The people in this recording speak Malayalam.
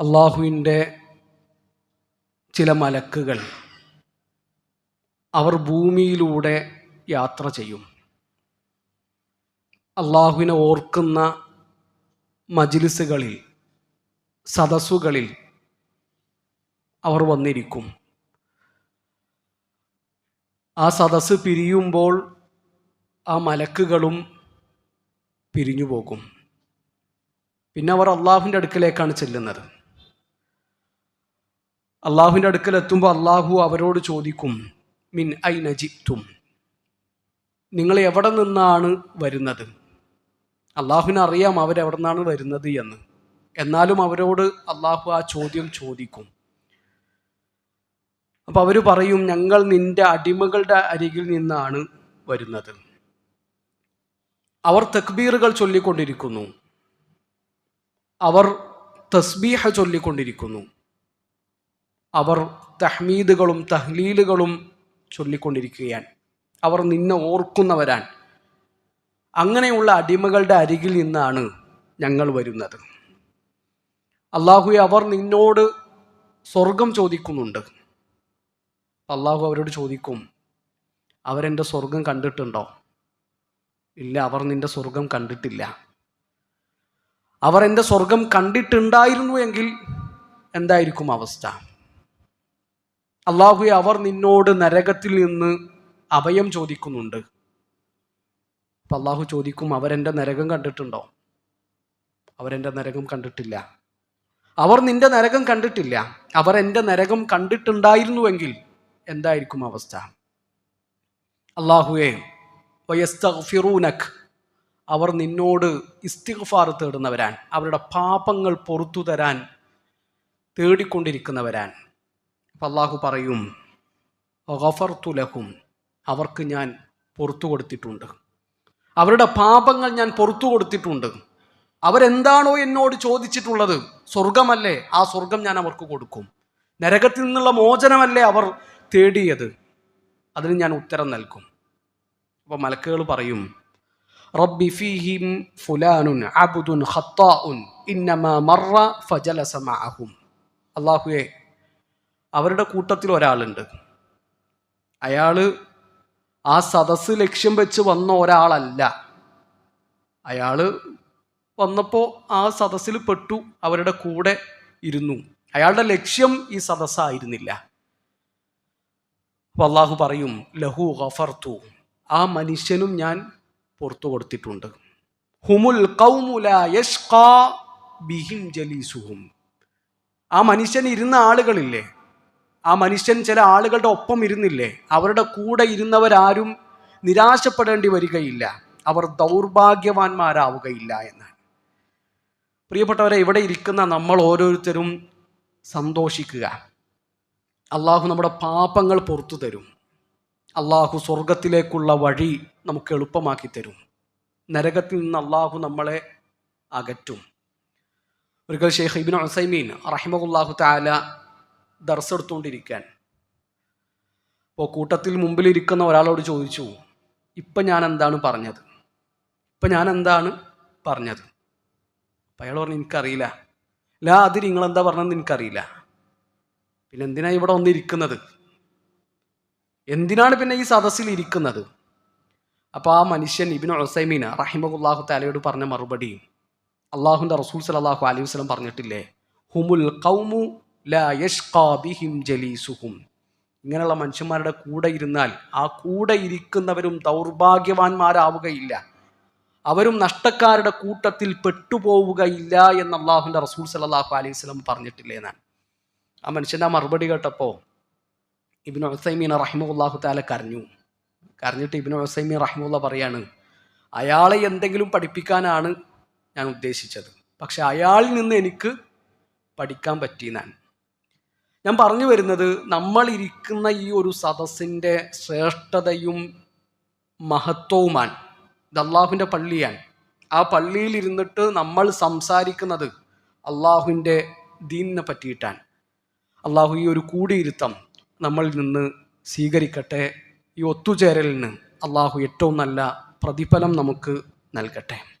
അള്ളാഹുവിന്റെ ചില മലക്കുകൾ അവർ ഭൂമിയിലൂടെ യാത്ര ചെയ്യും. അള്ളാഹുവിനെ ഓർക്കുന്ന മജിലിസുകളിൽ സദസ്സുകളിൽ അവർ വന്നിരിക്കും. ആ സദസ് പിരിയുമ്പോൾ ആ മലക്കുകളും പിരിഞ്ഞു പോകും പിന്നെ അവർ അള്ളാഹുവിന്റെ അടുക്കലേക്കാണ് ചെല്ലുന്നത്. അള്ളാഹുവിന്റെ അടുക്കൽ എത്തുമ്പോൾ അള്ളാഹു അവരോട് ചോദിക്കും മിൻ ഐ നജിത്തും നിങ്ങൾ എവിടെ നിന്നാണ് വരുന്നത്? അള്ളാഹുവിന് അറിയാം അവരെവിടെ നിന്നാണ് വരുന്നത് എന്ന്. എന്നാലും അവരോട് അള്ളാഹു ആ ചോദ്യം ചോദിക്കും. അപ്പം അവർ പറയും ഞങ്ങൾ നിന്റെ അടിമകളുടെ അരികിൽ നിന്നാണ് വരുന്നത്. അവർ തക്ബീറുകൾ ചൊല്ലിക്കൊണ്ടിരിക്കുന്നു. അവർ തസ്ബീഹ ചൊല്ലിക്കൊണ്ടിരിക്കുന്നു. അവർ തഹ്മീദുകളും തഹ്ലീലുകളും ചൊല്ലിക്കൊണ്ടിരിക്കുകയാണ്. അവർ നിന്നെ ഓർക്കുന്നവരാണ്. അങ്ങനെയുള്ള അടിമകളുടെ അരികിൽ നിന്നാണ് ഞങ്ങൾ വരുന്നത്. അള്ളാഹുയെ അവർ നിന്നോട് സ്വർഗം ചോദിക്കുന്നുണ്ട്. അള്ളാഹു അവരോട് ചോദിക്കും അവരെന്റെ സ്വർഗം കണ്ടിട്ടുണ്ടോ? ഇല്ല അവർ നിന്റെ സ്വർഗം കണ്ടിട്ടില്ല. അവർ എന്റെ സ്വർഗം കണ്ടിട്ടുണ്ടായിരുന്നു എങ്കിൽ എന്തായിരിക്കും അവസ്ഥ? അള്ളാഹുയെ അവർ നിന്നോട് നരകത്തിൽ നിന്ന് അഭയം ചോദിക്കുന്നുണ്ട്. അപ്പം അള്ളാഹു ചോദിക്കും അവരെന്റെ നരകം കണ്ടിട്ടുണ്ടോ? അവരെന്റെ നരകം കണ്ടിട്ടില്ല. അവർ നിന്റെ നരകം കണ്ടിട്ടില്ല. അവർ എന്റെ നരകം കണ്ടിട്ടുണ്ടായിരുന്നുവെങ്കിൽ എന്തായിരിക്കും അവസ്ഥ? അള്ളാഹുവേ വയസ്തഫിറൂനക് അവർ നിന്നോട് ഇസ്തിഗ്ഫാർ തേടുന്നവരാൻ അവരുടെ പാപങ്ങൾ പൊറത്തു തരാൻ തേടിക്കൊണ്ടിരിക്കുന്നവരാൻ അള്ളാഹു പറയും ഗഫർത്തുലഹും അവർക്ക് ഞാൻ പുറത്തു കൊടുത്തിട്ടുണ്ട്. അവരുടെ പാപങ്ങൾ ഞാൻ പുറത്തു കൊടുത്തിട്ടുണ്ട്. അവരെന്താണോ എന്നോട് ചോദിച്ചിട്ടുള്ളത് സ്വർഗമല്ലേ ആ സ്വർഗം ഞാൻ അവർക്ക് കൊടുക്കും. നരകത്തിൽ നിന്നുള്ള മോചനമല്ലേ അവർ തേടിയത്? അതിന് ഞാൻ ഉത്തരം നൽകും. അപ്പോൾ മലക്കുകൾ പറയും റബ്ബി ഫീഹിം ഫുലാനുൻ അബ്ദുൻ ഖത്താഉൻ ഇന്നമ മറ ഫജലസ മഅഹും. അള്ളാഹുവെ അവരുടെ കൂട്ടത്തിൽ ഒരാളുണ്ട്. അയാൾ ആ സദസ്സ് ലക്ഷ്യം വെച്ച് വന്ന ഒരാളല്ല. അയാൾ വന്നപ്പോൾ ആ സദസ്സിൽ പെട്ടു അവരുടെ കൂടെ ഇരുന്നു. അയാളുടെ ലക്ഷ്യം ഈ സദസ്സായിരുന്നില്ല. അപ്പോൾ അള്ളാഹു പറയും ലഹു ഗഫർത്തു ആ മനുഷ്യനും ഞാൻ പുറത്തു കൊടുത്തിട്ടുണ്ട്. ഹുമുൽ ബിഹിം ജലീസുഹും. ആ മനുഷ്യൻ ഇരുന്ന ആളുകളില്ലേ? ആ മനുഷ്യൻ ചില ആളുകളുടെ ഒപ്പം ഇരുന്നില്ലേ? അവരുടെ കൂടെ ഇരുന്നവരാരും നിരാശപ്പെടേണ്ടി വരികയില്ല. അവർ ദൗർഭാഗ്യവാന്മാരാവുകയില്ല എന്നാണ്. പ്രിയപ്പെട്ടവരെ ഇവിടെ ഇരിക്കുന്ന നമ്മൾ ഓരോരുത്തരും സന്തോഷിക്കുക. അള്ളാഹു നമ്മുടെ പാപങ്ങൾ പുറത്തു തരും. അള്ളാഹു സ്വർഗത്തിലേക്കുള്ള വഴി നമുക്ക് എളുപ്പമാക്കി തരും. നരകത്തിൽ നിന്ന് അള്ളാഹു നമ്മളെ അകറ്റും. ഒരിക്കൽ ഷെയ്ഖ് ഇബിൻ ഹുസൈമീൻ റഹിമഹുല്ലാഹു താല ദർസെടുത്തുകൊണ്ടിരിക്കാൻ അപ്പോൾ കൂട്ടത്തിൽ മുമ്പിലിരിക്കുന്ന ഒരാളോട് ചോദിച്ചു ഇപ്പം ഞാൻ എന്താണ് പറഞ്ഞത്? ഇപ്പം ഞാൻ എന്താണ് പറഞ്ഞത്? അപ്പം അയാൾ പറഞ്ഞു എനിക്കറിയില്ല. ലാ അതിൽ നിങ്ങളെന്താ പറഞ്ഞതെന്ന് എനിക്കറിയില്ല. പിന്നെ എന്തിനാണ് ഇവിടെ വന്നിരിക്കുന്നത്? എന്തിനാണ് പിന്നെ ഈ സദസ്സിൽ ഇരിക്കുന്നത്? അപ്പോൾ ആ മനുഷ്യൻ ഇബിൻ ഒസൈമീൻ റഹിമുല്ലാഹു താലയോട് പറഞ്ഞ മറുപടി അള്ളാഹുന്റെ റസൂൽ സലാഹു അലൈഹി വസ്ലം പറഞ്ഞിട്ടില്ലേ ഹുമുൽ കൗമു ലാ യഷ്കാ ബിഹിം ജലീസുഹും. ഇങ്ങനെയുള്ള മനുഷ്യന്മാരുടെ കൂടെ ഇരുന്നാൽ ആ കൂടെ ഇരിക്കുന്നവരും ദൗർഭാഗ്യവാന്മാരാവുകയില്ല. അവരും നഷ്ടക്കാരുടെ കൂട്ടത്തിൽ പെട്ടുപോവുകയില്ല എന്ന് അള്ളാഹുവിന്റെ റസൂൽ സലാഹു അലൈഹി സ്വലം പറഞ്ഞിട്ടില്ലേ ഞാൻ ആ മനുഷ്യന്റെ ആ മറുപടി കേട്ടപ്പോൾ ഇബിൻ ഹുസൈമീൻ റഹിമുല്ലാഹു താല കരഞ്ഞു. കരഞ്ഞിട്ട് ഇബിൻ ഹുസൈമീൻ റഹിമുല്ല പറയാണ് അയാളെ എന്തെങ്കിലും പഠിപ്പിക്കാനാണ് ഞാൻ ഉദ്ദേശിച്ചത്. പക്ഷെ അയാളിൽ നിന്ന് എനിക്ക് പഠിക്കാൻ പറ്റിയെന്നാണ് ഞാൻ പറഞ്ഞു വരുന്നത് നമ്മളിരിക്കുന്ന ഈ ഒരു സദസ്സിന്റെ ശ്രേഷ്ഠതയും മഹത്വവുമാണ്. ഇത് അള്ളാഹുവിന്റെ പള്ളിയാണ്. ആ പള്ളിയിൽ ഇരുന്നിട്ട് നമ്മൾ സംസാരിക്കുന്നത് അള്ളാഹുവിന്റെ ദീനിനെ പറ്റിയിട്ടാണ്. അള്ളാഹു ഈ ഒരു കൂടിയിരുത്തം നമ്മളിൽ നിന്ന് സ്വീകരിക്കട്ടെ. ഈ ഒത്തുചേരലിന് അള്ളാഹു ഏറ്റവും നല്ല പ്രതിഫലം നമുക്ക് നൽകട്ടെ.